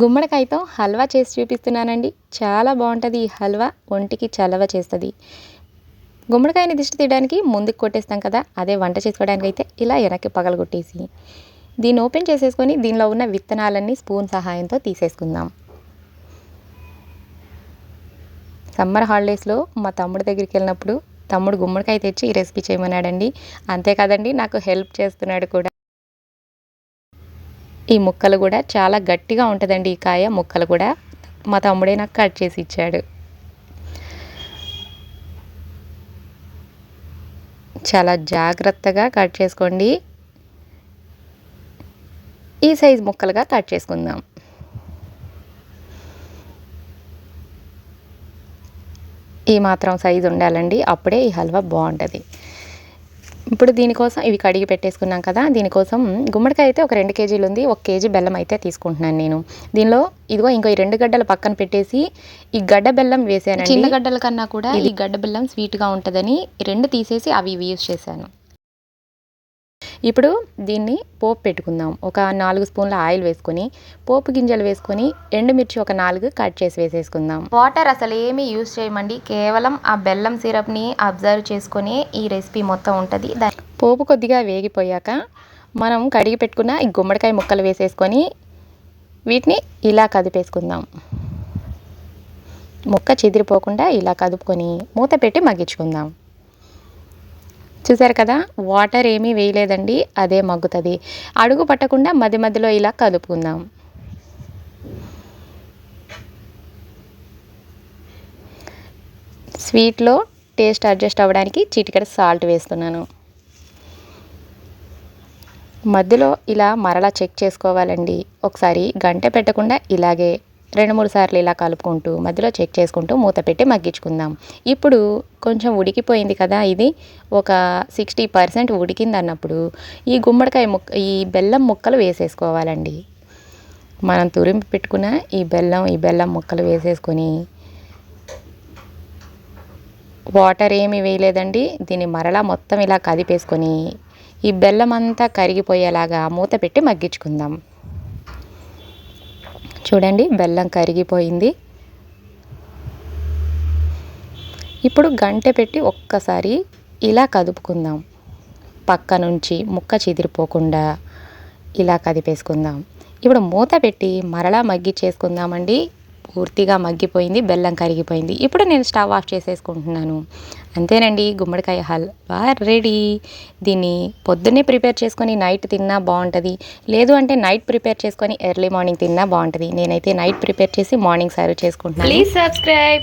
గుమ్మడికాయతో హల్వా చేసి చూపిస్తున్నానండి. చాలా బాగుంటుంది ఈ హల్వా. ఒంటికి చలవ చేస్తుంది. గుమ్మడికాయని దిష్టి తీయడానికి ముందుకు కొట్టేస్తాం కదా అదే వంట చేసుకోవడానికి అయితే ఇలా వెనక్కి పగలగొట్టేసి. దీన్ని ఓపెన్ చేసేసుకొని దీనిలో ఉన్న విత్తనాలన్నీ స్పూన్ సహాయంతో తీసేసుకుందాం. సమ్మర్ హాలిడేస్లో మా తమ్ముడి దగ్గరికి వెళ్ళినప్పుడు తమ్ముడు గుమ్మడికాయ తెచ్చి ఈ రెసిపీ చేయమన్నాడండి. అంతేకాదండి నాకు హెల్ప్ చేస్తున్నాడు కూడా. ఈ ముక్కలు కూడా చాలా గట్టిగా ఉంటుందండి ఈ కాయ ముక్కలు కూడా. మా తమ్ముడే నాకు కట్ చేసి ఇచ్చాడు. చాలా జాగ్రత్తగా కట్ చేసుకోండి. ఈ సైజ్ ముక్కలుగా కట్ చేసుకుందాం. ఈ మాత్రం సైజు ఉండాలండి. అప్పుడే ఈ హల్వా బాగుంటుంది. ఇప్పుడు దీనికోసం ఇవి కడిగి పెట్టేసుకున్నాం కదా దీనికోసం గుమ్మడికాయ అయితే ఒక రెండు కేజీలు ఉంది ఒక కేజీ బెల్లం అయితే తీసుకుంటున్నాను నేను. దీనిలో ఇదిగో ఇంకో ఈ రెండు గడ్డలు పక్కన పెట్టేసి ఈ గడ్డ బెల్లం వేసాను చిన్న గడ్డల కన్నా కూడా ఈ గడ్డ బెల్లం స్వీట్గా ఉంటుందని రెండు తీసేసి అవి ఇవి యూస్ చేశాను. ఇప్పుడు దీన్ని పోపు పెట్టుకుందాం. ఒక నాలుగు స్పూన్ల ఆయిల్ వేసుకొని పోపు గింజలు వేసుకొని ఎండుమిర్చి ఒక నాలుగు కట్ చేసి వేసేసుకుందాం. వాటర్ అసలు ఏమీ యూస్ చేయమండి. కేవలం ఆ బెల్లం సిరప్ని అబ్జర్వ్ చేసుకొని ఈ రెసిపీ మొత్తం ఉంటుంది. పోపు కొద్దిగా వేగిపోయాక మనం కడిగి పెట్టుకున్న ఈ గుమ్మడికాయ ముక్కలు వేసేసుకొని వీటిని ఇలా కదిపేసుకుందాం. ముక్క చెదిరిపోకుండా ఇలా కదుపుకొని మూత పెట్టి మగ్గించుకుందాం. చూసారు కదా వాటర్ ఏమీ వేయలేదండి అదే మగ్గుతుంది. అడుగు పట్టకుండా మధ్య మధ్యలో ఇలా కలుపుకుందాం స్వీట్లో టేస్ట్ అడ్జస్ట్ అవ్వడానికి చిటికెడ సాల్ట్ వేస్తున్నాను. మధ్యలో ఇలా మరలా చెక్ చేసుకోవాలండి. ఒకసారి గంట పెట్టకుండా ఇలాగే రెండు మూడు సార్లు ఇలా కలుపుకుంటూ మధ్యలో చెక్ చేసుకుంటూ మూత పెట్టి మగ్గించుకుందాం. ఇప్పుడు కొంచెం ఉడికిపోయింది కదా ఇది. ఒక సిక్స్టీ పర్సెంట్ ఉడికింది అన్నప్పుడు ఈ గుమ్మడికాయ ముక్క ఈ బెల్లం ముక్కలు వేసేసుకోవాలండి. మనం తురిమి పెట్టుకున్న ఈ బెల్లం ఈ బెల్లం ముక్కలు వేసేసుకొని వాటర్ ఏమి వేయలేదండి. దీన్ని మరలా మొత్తం ఇలా కదిపేసుకొని ఈ బెల్లం అంతా కరిగిపోయేలాగా మూత పెట్టి మగ్గించుకుందాం. చూడండి బెల్లం కరిగిపోయింది. ఇప్పుడు గంటె పెట్టి ఒక్కసారి ఇలా కదుపుకుందాం. పక్క నుంచి ముక్క చెదిరిపోకుండా ఇలా కదిపేసుకుందాం. ఇప్పుడు మూత పెట్టి మరలా మగ్గి చేసుకుందామండి. పూర్తిగా మగ్గిపోయింది బెల్లం కరిగిపోయింది. ఇప్పుడు నేను స్టవ్ ఆఫ్ చేసేసుకుంటున్నాను. అంతేనండి గుమ్మడికాయ హల్వా రెడీ. దీన్ని పొద్దున్నే ప్రిపేర్ చేసుకొని నైట్ తిన్నా బాగుంటుంది. లేదు అంటే నైట్ ప్రిపేర్ చేసుకొని ఎర్లీ మార్నింగ్ తిన్నా బాగుంటుంది. నేనైతే నైట్ ప్రిపేర్ చేసి మార్నింగ్ సర్వ్ చేసుకుంటున్నాను. Please subscribe.